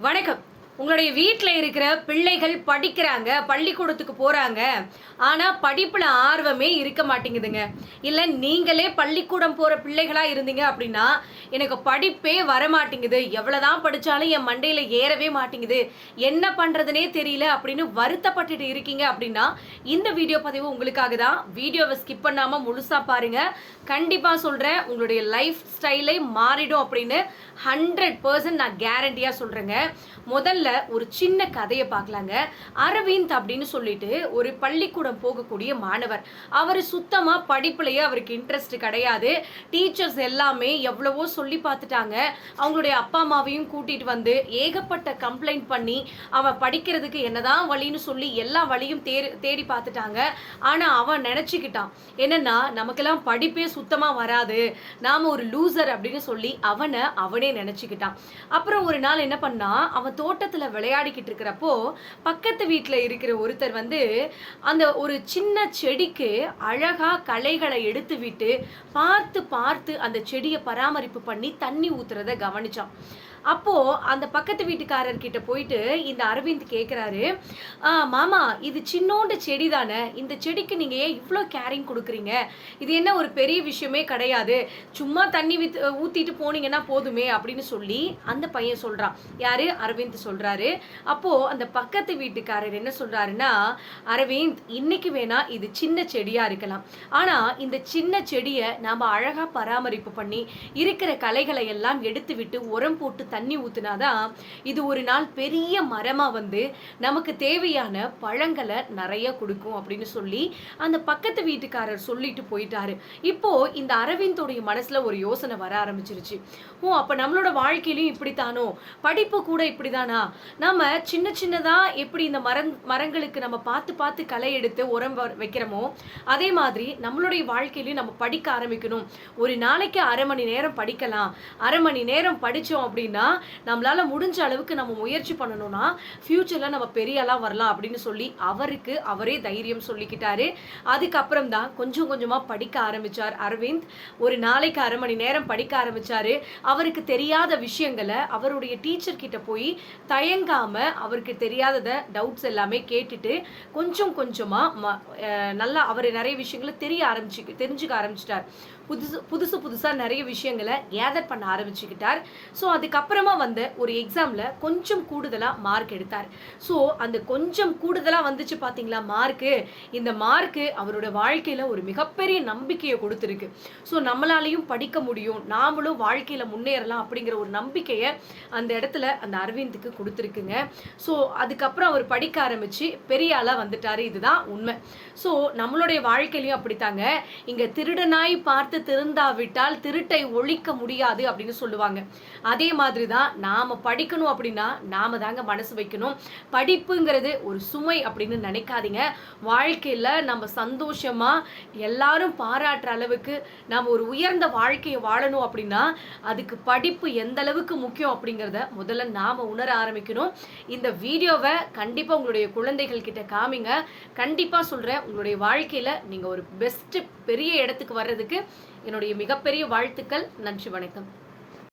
வணக்கம். உங்களுடைய வீட்டில் இருக்கிற பிள்ளைகள் படிக்கிறாங்க பள்ளிக்கூடத்துக்கு போகிறாங்க ஆனால் படிப்பில் ஆர்வமே இருக்க மாட்டேங்குதுங்க. இல்லை நீங்களே பள்ளிக்கூடம் போகிற பிள்ளைகளாக இருந்தீங்க அப்படின்னா எனக்கு படிப்பே வர மாட்டேங்குது எவ்வளோதான் படித்தாலும் என் மண்டையில் ஏறவே மாட்டேங்குது. என்ன பண்ணுறதுனே தெரியல அப்படின்னு வருத்தப்பட்டுட்டு இருக்கீங்க அப்படின்னா இந்த வீடியோ பதிவு உங்களுக்காக தான். வீடியோவை ஸ்கிப் பண்ணாமல் முழுசாக பாருங்கள் கண்டிப்பாக சொல்கிறேன் உங்களுடைய லைஃப் ஸ்டைலே மாறிடும் அப்படின்னு ஹண்ட்ரட் பர்சன்ட் நான் கேரண்டியாக சொல்கிறேங்க முதல்ல ஒரு சின்ன கதையை பார்க்கலாங்க. அரவிந்த் அப்படின்னு சொல்லிட்டு ஒரு பள்ளிக்கூடம் போகக்கூடிய மாணவர். அவர் சுத்தமாக படிப்புலையே அவருக்கு இன்ட்ரெஸ்ட் கிடையாது. டீச்சர்ஸ் எல்லாமே எவ்வளவோ சொல்லி பார்த்துட்டாங்க. அவங்களுடைய அப்பா அம்மாவையும் கூட்டிட்டு வந்து ஏகப்பட்ட கம்ப்ளைண்ட் பண்ணி அவன் படிக்கிறதுக்கு என்னதான் வழின்னு சொல்லி எல்லா வழியும் தேடி தேடி பார்த்துட்டாங்க. ஆனால் அவன் நினச்சிக்கிட்டான். என்னன்னா நமக்கெல்லாம் படிப்பே சுத்தமாக வராது. நாம் ஒரு லூசர் அப்படின்னு சொல்லி அவனை அவனே நினச்சிக்கிட்டான். அப்புறம் ஒரு நாள் என்ன பண்ணா அவன் தோட்டத்தை பக்கத்தில் விளையாடிக்கிட்டு இருக்கிறப்போ பக்கத்து வீட்டில் இருக்கிற ஒருத்தர் வந்து அந்த ஒரு சின்ன செடிக்கு அழகா களைகளை எடுத்து விட்டு பார்த்து பார்த்து அந்த செடியை பராமரிப்பு பண்ணி தண்ணி ஊற்றுறத கவனிச்சான். அப்போ அந்த பக்கத்து வீட்டுக்காரர் கிட்ட போயிட்டு இந்த அரவிந்த் கேட்குறாரு மாமா இது சின்னோண்டு செடி தானே இந்த செடிக்கு நீங்க ஏன் இவ்வளோ கேரிங் கொடுக்குறீங்க? இது என்ன ஒரு பெரிய விஷயமே கிடையாது. சும்மா தண்ணி வித் ஊத்திட்டு போனீங்கன்னா போதுமே அப்படின்னு சொல்லி அந்த பையன் சொல்றான். யாரு? அரவிந்த் சொல்றாரு. அப்போ அந்த பக்கத்து வீட்டுக்காரர் என்ன சொல்றாருன்னா அரவிந்த் இன்னைக்கு வேணா இது சின்ன செடியா இருக்கலாம். ஆனா இந்த சின்ன செடியை நாம அழகா பராமரிப்பு பண்ணி இருக்கிற கலைகளை எல்லாம் எடுத்து விட்டு உரம் போட்டு தண்ணி ஊத்துனாதான் இது ஒரு நாள் பெரிய மரமாக வந்து நமக்கு தேவையான பழங்களை நிறைய கொடுக்கும் அப்படின்னு சொல்லி அந்த பக்கத்து வீட்டுக்காரர் சொல்லிட்டு போயிட்டாரு. இப்போ இந்த அரவிந்தோடைய மனசுல ஒரு யோசனை வர ஆரம்பிச்சிருச்சு. ஓ அப்ப நம்மளோட வாழ்க்கையிலும் இப்படித்தானோ? படிப்பு கூட இப்படிதானா? நம்ம சின்ன சின்னதா எப்படி இந்த மரம் மரங்களுக்கு நம்ம பார்த்து பார்த்து களை எடுத்து உரம் வைக்கிறோமோ அதே மாதிரி நம்மளுடைய வாழ்க்கையிலையும் நம்ம படிக்க ஆரம்பிக்கணும். ஒரு நாளைக்கு அரை மணி நேரம் படிக்கலாம். அரை மணி நேரம் படித்தோம் அப்படின்னா நம்மளால முடிஞ்ச அளவுக்கு நம்ம முயற்சி பண்ணணும்னா ஃபியூச்சர்ல நம்ம பெரிய வரலாம் அப்படின்னு சொல்லி அவருக்கு அவரே தைரியம் சொல்லிக்கிட்டாரு. அதுக்கப்புறம் தான் கொஞ்சம் கொஞ்சமா படிக்க ஆரம்பிச்சார் அரவிந்த். ஒரு நாளைக்கு அரை மணி நேரம் படிக்க ஆரம்பிச்சாரு. அவருக்கு தெரியாத விஷயங்களை அவருடைய டீச்சர் கிட்ட போய் தயங்காம அவருக்கு தெரியாததை டவுட்ஸ் எல்லாமே கேட்டுட்டு கொஞ்சம் கொஞ்சமா ம- நல்லா அவர் நிறைய விஷயங்களை தெரிய ஆரம்பிச்சு தெரிஞ்சுக்க ஆரம்பிச்சிட்டார். புதுசு புதுசு புதுசாக நிறைய விஷயங்களை கேதர் பண்ண ஆரம்பிச்சுக்கிட்டார். ஸோ அதுக்கப்புறமா வந்த ஒரு எக்ஸாமில் கொஞ்சம் கூடுதலாக மார்க் எடுத்தார். ஸோ அந்த கொஞ்சம் கூடுதலாக வந்துச்சு பார்த்தீங்களா மார்க்கு இந்த மார்க்கு அவரோட வாழ்க்கையில் ஒரு மிகப்பெரிய நம்பிக்கையை கொடுத்துருக்கு. ஸோ நம்மளாலையும் படிக்க முடியும். நாமளும் வாழ்க்கையில் முன்னேறலாம் அப்படிங்கிற ஒரு நம்பிக்கையை அந்த இடத்துல அந்த அரவிந்துக்கு கொடுத்துருக்குங்க. ஸோ அதுக்கப்புறம் அவர் படிக்க ஆரம்பித்து பெரிய ஆளாக வந்துட்டார். இதுதான் உண்மை. ஸோ நம்மளுடைய வாழ்க்கையிலையும் அப்படித்தாங்க. இங்கே திருடனாய் பார்த்து திருந்தாவிட்டால் திருட்டை ஒழிக்க முடியாது அப்படின்னு சொல்லுவாங்க. அதே மாதிரி தான் நாம் படிக்கணும் அப்படின்னா நாம் தாங்க மனசு வைக்கணும். படிப்புங்கிறது ஒரு சுமை அப்படின்னு நினைக்காதீங்க. வாழ்க்கையில் நம்ம சந்தோஷமாக எல்லாரும் பாராட்டுற அளவுக்கு நாம் ஒரு உயர்ந்த வாழ்க்கையை வாழணும் அப்படின்னா அதுக்கு படிப்பு எந்த அளவுக்கு முக்கியம் அப்படிங்கிறத முதல்ல நாம் உணர ஆரம்பிக்கணும். இந்த வீடியோவை கண்டிப்பாக உங்களுடைய குழந்தைகள் கிட்ட காமிங்க. கண்டிப்பாக சொல்கிறேன் உங்களுடைய வாழ்க்கையில் நீங்கள் ஒரு பெஸ்ட்டு பெரிய இடத்துக்கு வர்றதுக்கு என்னுடைய மிகப்பெரிய வாழ்த்துக்கள். நன்றி வணக்கம்.